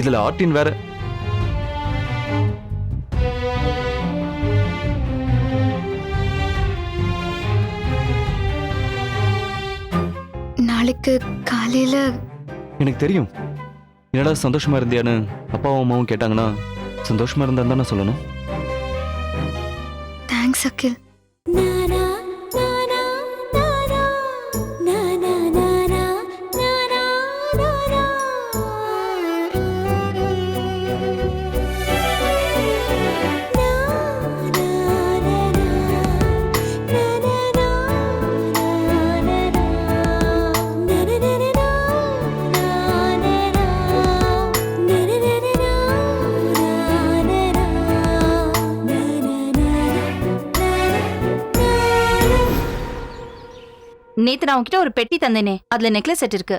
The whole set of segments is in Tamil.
இதுல ஆர்டின் வேற. நாளைக்கு காலையில எனக்கு தெரியும். என்னடா சந்தோஷமா இருந்தியான்னு அப்பாவும் அம்மாவும் கேட்டாங்கன்னா சந்தோஷமா இருந்தா தானே சொல்லணும். தேங்க்ஸ் அகில். நேத்து நான் உன்கிட்ட ஒரு பெட்டி தந்தேனே. அதுல நெக்லஸ் செட் இருக்கு.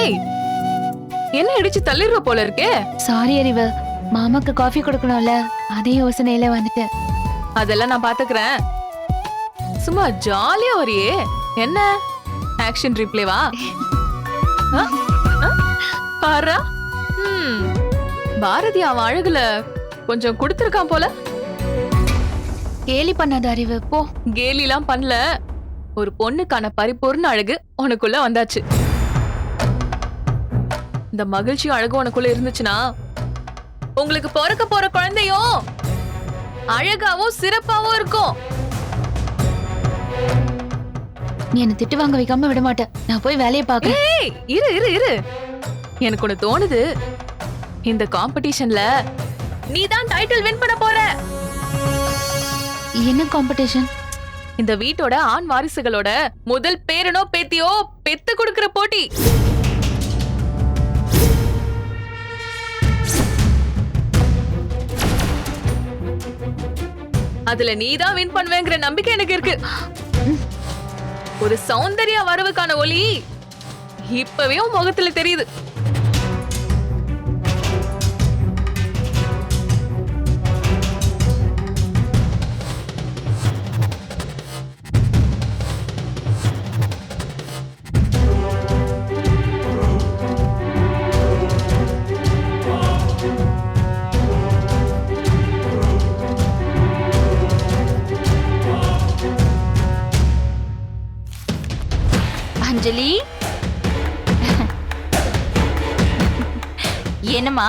ஏய் என்ன இடிச்சு தள்ளிடுவ போல இருக்கே? சாரி அறிவு. மாமாக்கு காஃபி கொடுக்கணும்ல. அதே யோசனையில வந்துட்டேன். அதெல்லாம் நான் பாத்துக்கிறேன். சும்மா ஜாலியா வரியே. என்ன? ஆக்ஷன் ரிப்ளேவா பாரா? பாரதி அவன் அழகுல கொஞ்சம் கொடுத்துருக்கான் போல. கேலி பண்ணாத அறிவு போ. கேலிலாம் பண்ணல. ஒரு பொண்ணுக்கான பரிபூர்ண அழகு உனக்குள்ள வந்தாச்சு. இந்த மகிழ்ச்சி அழகு உனக்குள்ள இருந்துச்சுன்னா உங்களுக்கு பிறக்க போற குழந்தையும் அழகாவும் சிறப்பாவும் இருக்கும். நீ என்ன திட்டு வாங்க வைக்காம விட மாட்டேன் நான் போய் வேலையை பார்க்கறேன். ஏய் இரு இரு இரு. எனக்கு ஒண்ணு தோணுது. இந்த காம்படிஷன்ல நீ தான் டைட்டில் வின் பண்ண போற. என்ன காம்படிஷன் இந்த வீட்டோட ஆண் வாரிசுகளோட முதல் பேரனோ பேத்தியோ பெத்து கொடுக்கிற போட்டி. அதுல நீ தான் வின் பண்ணுவேங்கிற நம்பிக்கை எனக்கு இருக்கு. ஒரு சௌந்தரிய வரவுக்கான ஒளி இப்பவே உன் முகத்துல தெரியுது. அஞ்சலி. என்னம்மா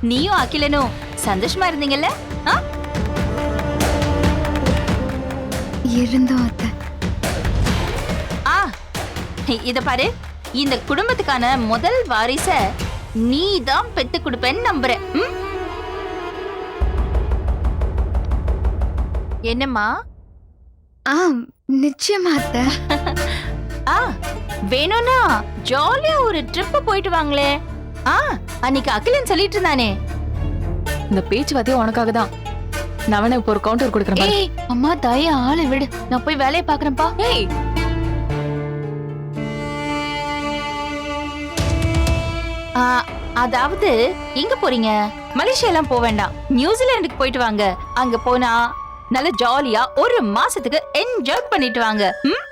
நீயும் அகிலனும் சந்தோஷமா இருந்தீங்கல்ல? ஆ? இருந்தோம் அத்தை. ஆ இத பாரு. இந்த குடும்பத்துக்கான முதல் வாரிச நீ தான் பெத்து கொடுப்பேன்னு நம்புறேன்? என்னம்மா? ஆ நிச்சயமா அத்தை. ஆ வேணும்னா ஜாலியா ஒரு ட்ரிப் போயிட்டு வாங்களே. ஆ அன்னைக்கு அகிலன் சொல்லிட்டு இருந்தானே. இந்த பேச்சுவார்த்தையே உனக்காக தான். நான் வேணா இப்போ ஒரு கவுண்டர் கொடுக்குறேன். ஏய் அம்மா தாய ஆளை விடு. நான் போய் வேலையை பார்க்கறேன்ப்பா ஏய்! ஆ, அதாவது எங்க போறீங்க? மலேசியா எல்லாம் போக வேண்டாம். நியூசிலாந்துக்கு போயிட்டு வாங்க. அங்க போனா நல்ல ஜாலியா ஒரு மாசத்துக்கு என்ஜாய் பண்ணிட்டு வாங்க. ம்?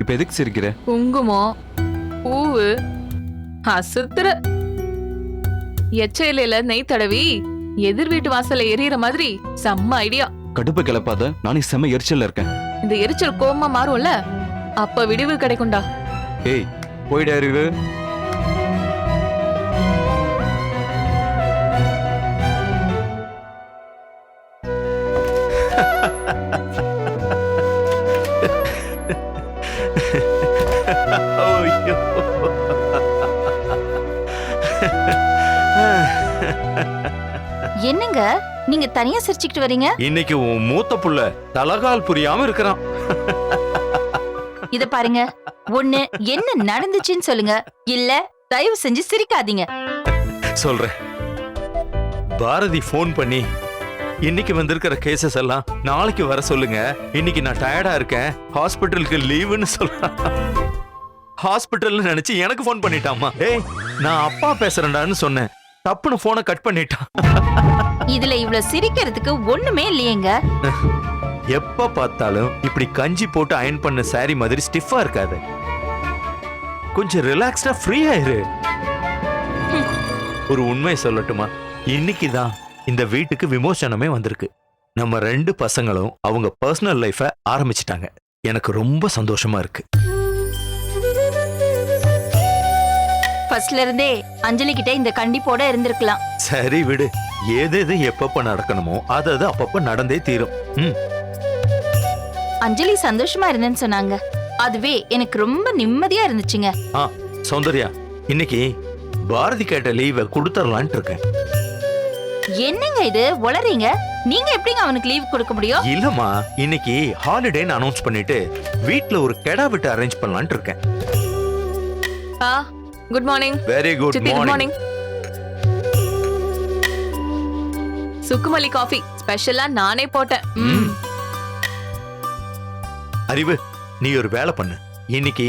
இப்ப எதுக்கு சிரிக்கிற? குங்குமம் பூவு அசுத்துற எச்ச இலையில நெய் தடவி எதிர் வீட்டு வாசல்ல எரியற மாதிரி செம்ம ஐடியா கடுப்பை கிளப்பாத நானே செம்ம எரிச்சல்ல இருக்கேன். இந்த எரிச்சல் கோவமா மாறும்ல? அப்ப விடிவு கிடைக்கும்டா. ஏய் போயிட என்னங்க? நீங்க தனியா சிரிச்சுக்கிட்டு வரீங்க? இன்னைக்கு உன் மூத்த புள்ள தலகால் புரியாம இருக்கிறான். இத பாருங்க. ஒண்ணு என்ன நடந்துச்சுன்னு சொல்லுங்க. இல்ல தயவு செஞ்சு சிரிக்காதீங்க. சொல்றேன். பாரதி ஃபோன் பண்ணி இன்னைக்கு வந்திருக்கிற கேசஸ் எல்லாம் நாளைக்கு வர சொல்லுங்க. இன்னைக்கு நான் டயர்டா இருக்கேன். ஹாஸ்பிட்டலுக்கு லீவுன்னு சொல்றான் ஹாஸ்பிட்டல்னு நினைச்சு எனக்கு ஃபோன் பண்ணிட்டாமா ஏய் நான் அப்பா பேசுறேன்டான்னு சொன்னேன். தப்புன்னு போனை கட் பண்ணிட்டான். இதுல இவ்வளவு சிரிக்கிறதுக்கு ஒண்ணுமே இல்லையேங்க. எப்ப பார்த்தாலும் இப்படி கஞ்சி போட்டு அயன் பண்ண saree மாதிரி ஸ்டிஃபா இருக்காது. கொஞ்சம் ரிலாக்ஸ்டா ஃப்ரீ ஆயிரு ஒரு உண்மை சொல்லட்டுமா? இன்னைக்கு தான் இந்த வீட்டுக்கு விமோசனமே வந்திருக்கு. நம்ம ரெண்டு பசங்களும் அவங்க பர்சனல் லைஃப ஆரம்பிச்சிட்டாங்க. எனக்கு ரொம்ப சந்தோஷமா இருக்கு. ஃபர்ஸ்ட்ல இருந்தே அஞ்சலி கிட்ட இந்த கண்டிப்போட இருந்திருக்கலாம். சரி விடு. எது எது எப்பப்ப நடக்கணுமோ அது அது அப்பப்ப நடந்தே தீரும். ம். அஞ்சலி சந்தோஷமா இருந்தேன்னு சொன்னாங்க. அதுவே எனக்கு ரொம்ப நிம்மதியா இருந்துச்சுங்க. ஆ சௌந்தர்யா இன்னைக்கு பாரதி கேட்ட லீவை கொடுத்துடலான்ட்டு இருக்கேன். என்னங்க இது? உளறீங்க? நீங்க எப்படிங்க அவனுக்கு லீவ் கொடுக்க முடியும்? இல்லம்மா இன்னைக்கு ஹாலிடேன்னு அனௌன்ஸ் பண்ணிட்டு வீட்ல ஒரு கெடா விட்டு அரேஞ்ச் பண்ணலாம்னு இருக்கேன். பா good morning very good morning சுக்குமல்லி coffee ஸ்பெஷலா நானே போட்டேன். அறிவு நீ ஒரு வேலை பண்ணு. இன்னைக்கு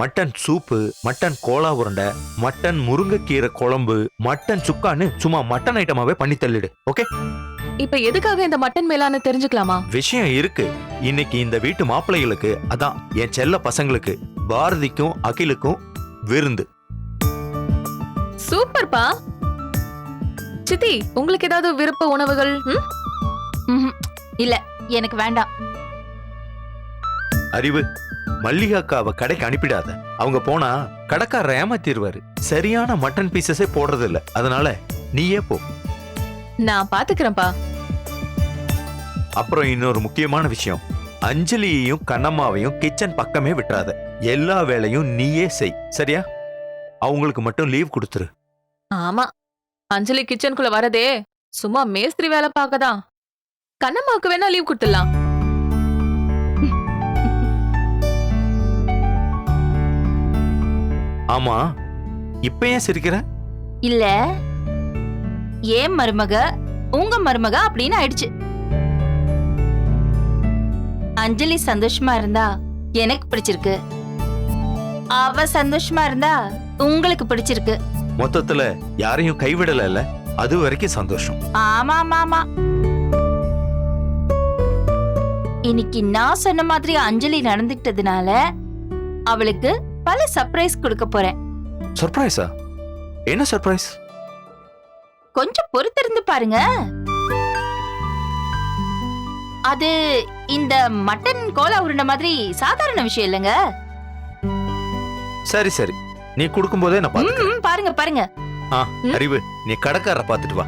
மட்டன் சூப்பு மட்டன் கோலா உருண்டை மட்டன் முருங்கைக்கீரை குழம்பு மட்டன் சுக்கான்னு சும்மா மட்டன் ஐட்டமாவே பண்ணி தள்ளிடு ஓகே? இப்ப எதுக்காக இந்த மட்டன் மேலான்னு தெரிஞ்சுக்கலாமா? விஷயம் இருக்கு. இன்னைக்கு இந்த வீட்டு மாப்பிள்ளைகளுக்கு அதான் என் செல்ல பசங்களுக்கு பாரதிக்கும் அகிலுக்கும் விருந்து. சூப்பர்ப்பா. சித்தி உங்களுக்கு ஏதாவது விருப்ப உணவுகள். இல்ல எனக்கு வேண்டாம். அறிவு மல்லிகாக்காவை கடைக்கு அனுப்பிடாத. அவங்க போனா கடைக்காரர் ஏமாத்திடுவாரு சரியான மட்டன் பீசஸே போடுறது இல்ல அதனால நீயே போ. நான் பாத்துக்கிறேன்ப்பா. அப்புறம் இன்னொரு முக்கியமான விஷயம். அஞ்சலியையும் கண்ணம்மாவையும் கிச்சன் பக்கமே விட்டுறாத. எல்லா வேலையும் நீயே செய். சரியா? அவங்களுக்கு மட்டும் லீவ் கொடுத்துரு. ஆமா. அஞ்சலி கிச்சனுக்குள்ள வரதே சும்மா மேஸ்திரி வேலை பார்க்கதான் கண்ணம்மாவுக்கு வேணா லீவ் கொடுத்துடலாம். ஆமா. இப்ப ஏன் சிரிக்கிற? இல்ல. ஏன் மருமக? உங்க மருமக அப்படின்னு ஆயிடுச்சு. அஞ்சலி சந்தோஷமா இருந்தா எனக்கு பிடிச்சிருக்கு. அவ சந்தோஷமா இருந்தா உங்களுக்கு பிடிச்சிருக்கு. மொத்தத்துல யாரையும் கைவிடல அது வரைக்கும் சந்தோஷம். ஆமா ஆமா ஆமா இன்னைக்கு நான் சொன்ன மாதிரி அஞ்சலி நடந்துக்கிட்டதுனால அவளுக்கு பல சர்ப்ரைஸ் கொடுக்க போறேன். சர்ப்ரைஸா என்ன சர்ப்ரைஸ் கொஞ்சம் பொறுத்திருந்து பாருங்க. அது இந்த மட்டன் கோலா உருண்டை மாதிரி சாதாரண விஷயம் இல்லைங்க. சரி சரி. நீ கொடுக்கும் போதே நான் பாத்துக்கிறேன். ம், பாருங்க பாருங்க. ஆ, அறிவு நீ கடைக்காரரை பாத்துட்டு வா.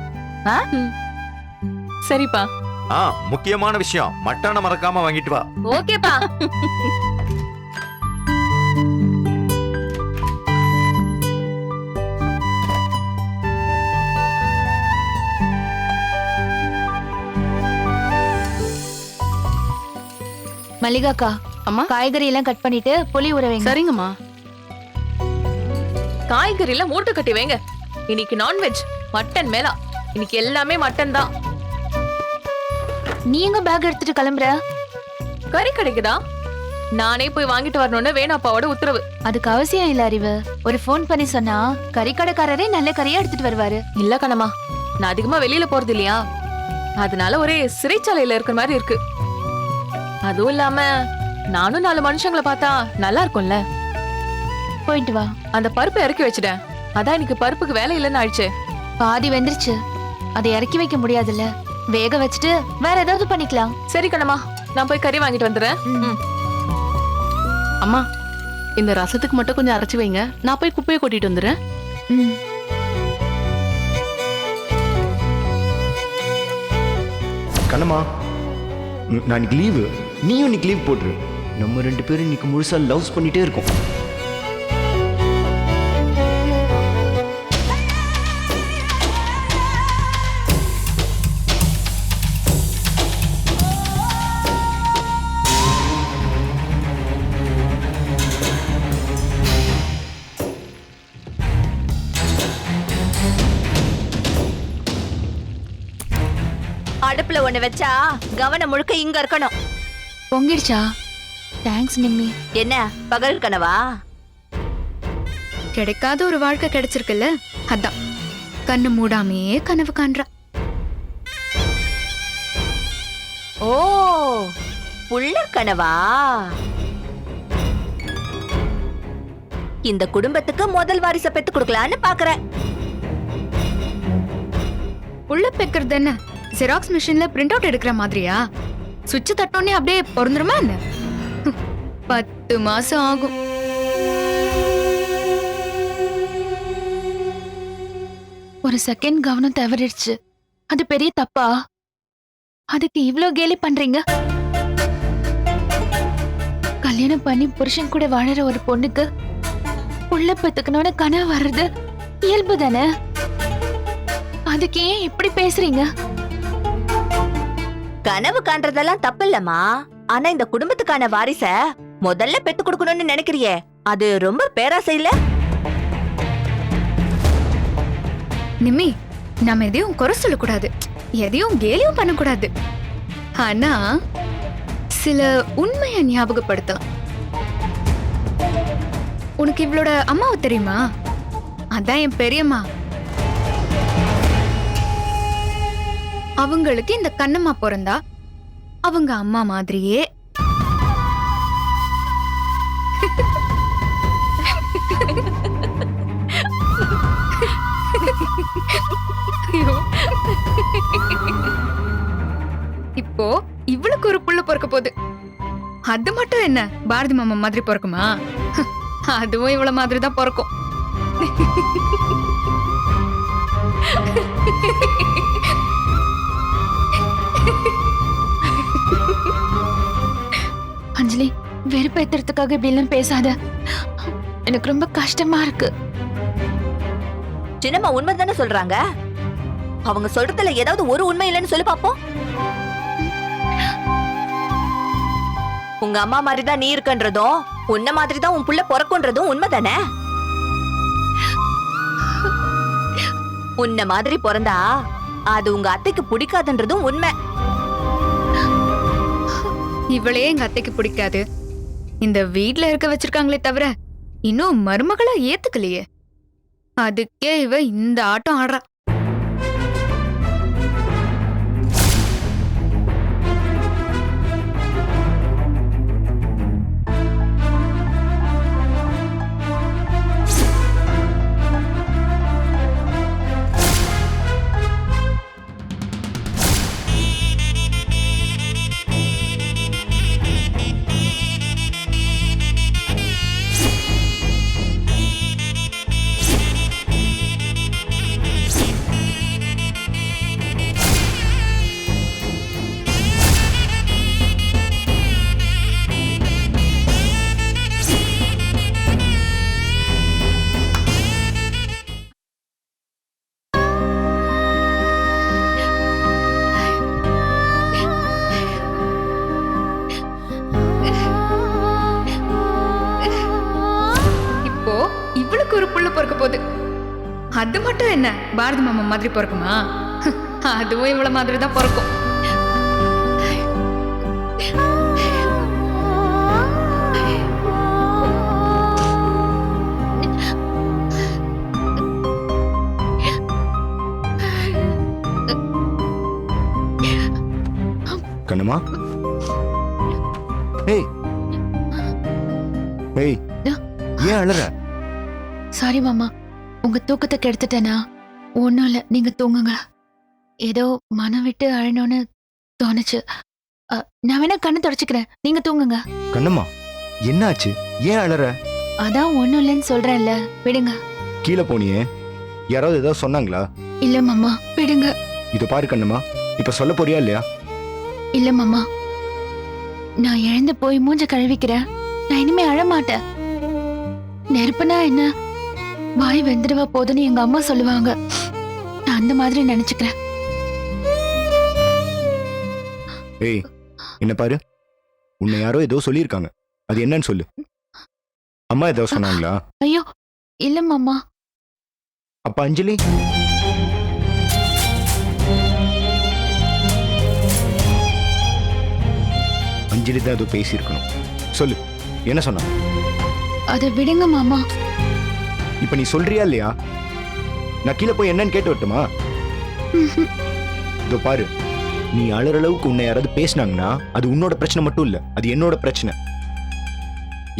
சரிப்பா. ஆ முக்கியமான விஷயம். மட்டான மறக்காம வாங்கிட்டு வா. ஓகேப்பா. மல்லிகாக்கா அம்மா? காய்கறி எல்லாம் கட் பண்ணிட்டு புளி ஊற வைங்க. சரிங்கம்மா. காய்கறில மூட்டை கட்டி வைங்க. இன்னைக்கு நான்வெஜ் மட்டன் மேலா. இன்னைக்கு எல்லாமே மட்டன் தான். நீ எங்க பேக் எடுத்துட்டு கிளம்புற? கறி கிடைக்குதா? நானே போய் வாங்கிட்டு வரணும்னு வேணாப்பாவோட உத்தரவு. அதுக்கு அவசியம் இல்ல அறிவு. ஒரு ஃபோன் பண்ணி சொன்னா கறிக்கடைக்காரரே நல்ல கறியா எடுத்துட்டு வருவாரு. இல்ல கண்ணம்மா நான் அதிகமா வெளியில போறது இல்லையா? அதனால ஒரே சிறைச்சாலையில இருக்கிற மாதிரி இருக்கு. அதுவும் இல்லாம நானும் நாலு மனுஷங்களை பார்த்தா நல்லா இருக்கும்ல? போயிட்டு வா. அந்த பருப்பை இறக்கி வச்சுட்டேன். அதான் இன்னைக்கு பருப்புக்கு வேலை இல்லைன்னு ஆயிடுச்சு. பாதி வெந்துருச்சு. அதை இறக்கி வைக்க முடியாதுல்ல. வேக வச்சுட்டு வேற ஏதாவது பண்ணிக்கலாம். சரி கண்ணம்மா. நான் போய் கறி வாங்கிட்டு வந்துடுறேன். ம். அம்மா இந்த ரசத்துக்கு மட்டும் கொஞ்சம் அரைச்சு வைங்க. நான் போய் குப்பையை கொட்டிட்டு வந்துடுறேன். ம். கண்ணம்மா நான் இன்னைக்கு லீவு நீயும் இன்னைக்கு லீவ் போட்டுரு. நம்ம ரெண்டு பேரும் இன்னைக்கு முழுசா லவ்ஸ் பண்ணிட்டே இருக்கோம். அடுப்புல ஒண்ணு வச்சா கவனம் முழுக்க இங்க இருக்கணும். பொங்கிடுச்சா? தேங்க்ஸ் நிம்மி. என்ன பகல் கனவா? கிடைக்காத ஒரு வாழ்க்கை கிடைச்சிருக்குல்ல? அதான். கண்ணு மூடாமையே கனவு காண்றா. ஓ புள்ள கனவா? இந்த குடும்பத்துக்கு முதல் வாரிச பெத்து கொடுக்கலான்னு பாக்குறேன். உள்ள பெக்கிறது என்ன? ஜெராக்ஸ் மிஷின்ல பிரிண்ட் அவுட் எடுக்கிற மாதிரியா? சுவிட்ச் தட்டோன்னே அப்படியே பிறந்துருமா என்ன? பத்து மாசம் ஆகும். ஒரு செகண்ட் கவனம் தவறிடுச்சு. அது பெரிய தப்பா? அதுக்கு இவ்ளோ கேலி பண்றீங்க? கல்யாணம் பண்ணி புருஷன் கூட வாழற ஒரு பொண்ணுக்கு உள்ள பெத்துக்கணும்னு கனவு வர்றது இயல்பு தானே? அதுக்கு ஏன் இப்படி பேசுறீங்க? கனவு காண்றதெல்லாம் தப்பு இல்லம்மா ஆனா இந்த குடும்பத்துக்கான வாரிச முதல்ல பெத்து கொடுக்கணும்னு நினைக்கிறியே. அது ரொம்ப பேராசை இல்ல நிம்மி நம்ம எதையும் குறை சொல்லக்கூடாது. எதையும் கேலியும் பண்ணக்கூடாது. ஆனா சில உண்மையை ஞாபகப்படுத்தலாம். உனக்கு இவளோட அம்மாவை தெரியுமா? அதான் என் பெரியம்மா. அவங்களுக்கு இந்த கண்ணம்மா பிறந்தா. அவங்க அம்மா மாதிரியே. இப்போ இவளுக்கு ஒரு புள்ள பிறக்க போகுது. அது மட்டும் என்ன? பாரதி மாமா மாதிரி பிறக்குமா? அதுவும் இவள மாதிரி தான் பிறக்கும். வெறுப்பேத்துறதுக்காக இப்படி எல்லாம் பேசாத. எனக்கு ரொம்ப கஷ்டமா இருக்கு. சின்னம்மா உண்மைதானே சொல்றாங்க? அவங்க சொல்றதுல ஏதாவது ஒரு உண்மை இல்லைன்னு சொல்லி பாப்போம். உங்க அம்மா மாதிரி தான் நீ இருக்கன்றதும் உன்ன மாதிரி தான் உன் புள்ள பிறக்குன்றதும் உண்மைதானே உன்ன மாதிரி பிறந்தா அது உங்க அத்தைக்கு பிடிக்காதுன்றதும் உண்மை. இவளே எங்க அத்தைக்கு பிடிக்காது. இந்த வீட்ல இருக்க வச்சிருக்காங்களே தவிர இன்னும் மருமகளா ஏத்துக்கலையே. அதுக்கே இவ இந்த ஆட்டம் ஆடுறா. பாரதி மாமா மாதிரி பிறக்குமா? அதுவும் இவள மாதிரி தான் பிறக்கும். கண்ணம்மா? ஏய். ஏய். ஏன் அழற? சாரி மாமா. உங்க தூக்கத்தை கெடுத்துட்டேனா? ஒண்ணும் இல்ல நீங்க தூங்குங்க. ஏதோ மனம் விட்டு அழணும்னு தோணுச்சு. நான் வேணா கண்ணு தொடச்சுக்கிறேன். நீங்க தூங்குங்க. கண்ணம்மா என்னாச்சு? ஏன் அழற? அதான் ஒண்ணும் இல்லைன்னு சொல்றேன்ல. விடுங்க. கீழே போனியே. யாராவது ஏதாவது சொன்னாங்களா? இல்ல மாமா. விடுங்க. இது பாரு கண்ணம்மா. இப்ப சொல்ல போறியா இல்லையா? இல்ல மாமா. நான் எழுந்து போய் மூஞ்ச கழுவிக்கிறேன். நான் இனிமே அழ மாட்டேன் நெருப்புனா என்ன? வாய் வெந்துடுவா போதுன்னு எங்க அம்மா சொல்லுவாங்க. நான் அந்த மாதிரி நினைச்சுக்கிறேன். ஏய் என்ன பாரு? உன்னை யாரோ ஏதோ சொல்லியிருக்காங்க. அது என்னன்னு சொல்லு. அம்மா ஏதோ சொன்னாங்களா? ஐயோ இல்ல மாமா. அப்ப அஞ்சலி? அஞ்சலி தான் ஏதோ பேசியிருக்கணும். சொல்லு என்ன சொன்னா? அதை விடுங்க மாமா. இப்போ நீ சொல்றியா இல்லையா? நான் கீழே போய் என்னன்னு கேட்டு வரட்டுமா? இதோ பாரு. நீ அழுற அளவுக்கு உன்னை யாராவது பேசினாங்கன்னா அது உன்னோட பிரச்சனை மட்டும் இல்ல அது என்னோட பிரச்சனை.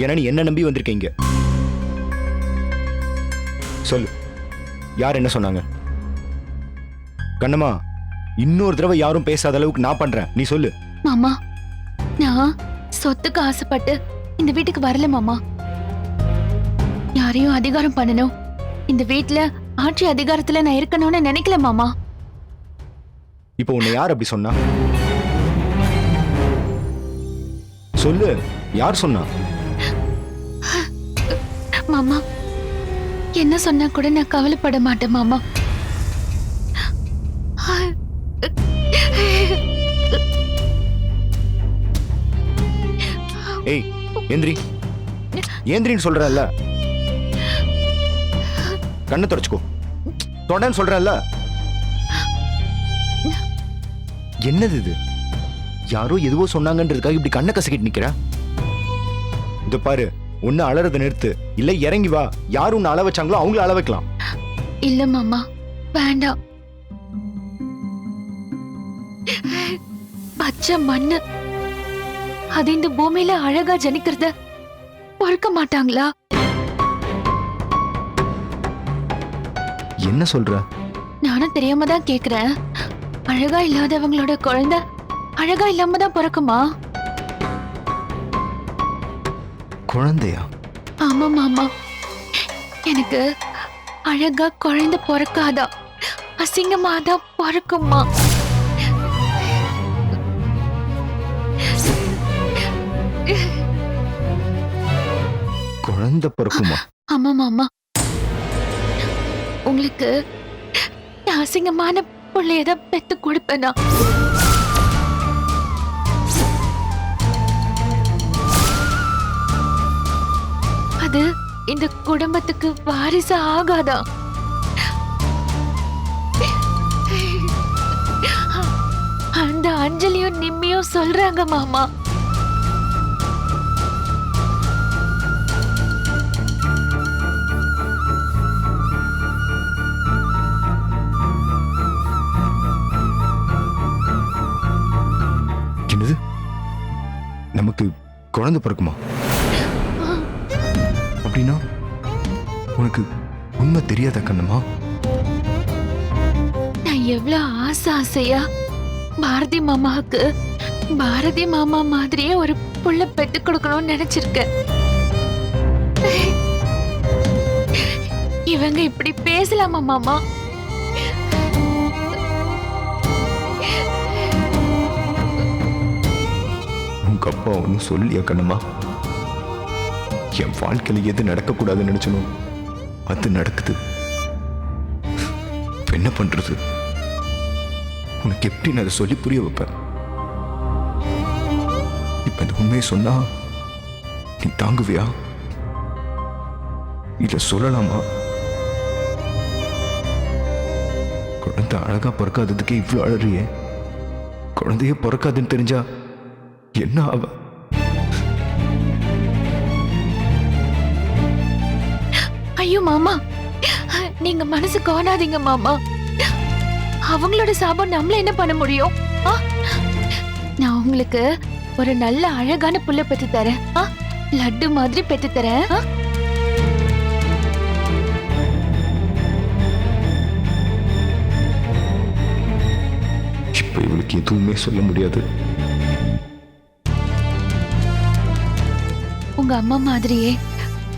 ஏன்னா நீ என்ன நம்பி வந்திருக்கீங்க சொல்லு. யார் என்ன சொன்னாங்க? கண்ணம்மா இன்னொரு தடவை யாரும் பேசாத அளவுக்கு நான் பண்றேன். நீ சொல்லு. மாமா நான் சொத்துக்கு ஆசைப்பட்டு இந்த வீட்டுக்கு வரல மாமா. யாரையும் அதிகாரம் பண்ணணும். இந்த வீட்ல ஆட்சி அதிகாரத்துல நான் இருக்கணும்னு நினைக்கல மாமா. இப்போ உன்னை யார் அப்படி சொன்னா? சொல்லு யார் சொன்னா? மாமா என்ன சொன்னா கூட நான் கவலைப்பட மாட்டேன் மாமா. ஏய் ஏந்திரி. ஏந்திரின்னு சொல்றல்ல கண்ணு தொடச்சுக்கோ. தொடன்னு சொல்றேன்ல. என்னது இது? யாரோ எதுவோ சொன்னாங்கன்றதுக்காக இப்படி கண்ணை கசக்கிட்டு நிக்கிற? இந்த பாரு ஒன்னு அலறத நிறுத்து. இல்ல இறங்கி வா. யார் உன்னை அள வச்சாங்களோ அவங்கள அள வைக்கலாம். இல்ல மாமா. வேண்டாம். பச்சை மண்ணு. அது இந்த பூமியில அழகா ஜனிக்கிறத பொறுக்க மாட்டாங்களா? என்ன சொல்ற? நானும் தெரியாம தான் கேக்குறேன். அழகா இல்லாதவங்களோட குழந்தை அழகா இல்லாம தான் பிறக்குமா? குழந்தையா? ஆமா மாமா. எனக்கு அழகா குழந்தை பிறக்காதா? அசிங்கமா தான் பிறக்குமா? குழந்தை பிறக்குமா? ஆமா மாமா. உங்களுக்கு அசிங்கமான பிள்ளையதான் பெத்து கொடுப்பேனா? அது இந்த குடும்பத்துக்கு வாரிசு ஆகாதா? அந்த அஞ்சலியும் நிம்மியும் சொல்றாங்க மாமா. குழந்தை பிறக்குமா? அப்படின்னா உனக்கு உண்மை தெரியாத கண்ணம்மா? நான் எவ்வளவு ஆசை ஆசையா? பாரதி மாமாவுக்கு பாரதி மாமா மாதிரியே ஒரு புள்ள பெத்து கொடுக்கணும்னு நினைச்சிருக்கேன். இவங்க இப்படி பேசலாமா மாமா? உங்க அப்பா ஒன்றும் சொல்லியா கண்ணம்மா என் வாழ்க்கையில் எது நடக்கக்கூடாதுன்னு நினைச்சனும் அது நடக்குது. என்ன பண்றது? உனக்கு எப்படி நான் அதை சொல்லி புரிய வைப்பேன்? இப்ப இந்த உண்மையை சொன்னா நீ தாங்குவியா? இத சொல்லலாமா? குழந்தை அழகா பிறக்காததுக்கே இவ்வளோ அழறியே. குழந்தையே பிறக்காதுன்னு தெரிஞ்சா என்ன ஆவ ஐயோ மாமா. நீங்க மனசு கோணாதீங்க மாமா. அவங்களோட சாபம் நம்மள என்ன பண்ண முடியும்? நான் உங்களுக்கு ஒரு நல்ல அழகான புள்ள பெத்து தரேன்? லட்டு மாதிரி பெத்து தரேன்? இப்ப இவளுக்கு எதுவுமே சொல்ல முடியாது. உங்க அம்மா மாதிரியே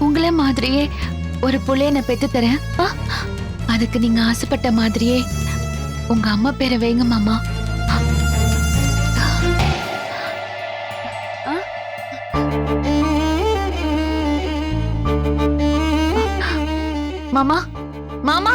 உங்கள மாதிரியே ஒரு புள்ளைய நான் பெத்து தரேன். அதுக்கு நீங்க ஆசைப்பட்ட மாதிரியே உங்க அம்மா பேரை வைங்க மாமா. மாமா? மாமா?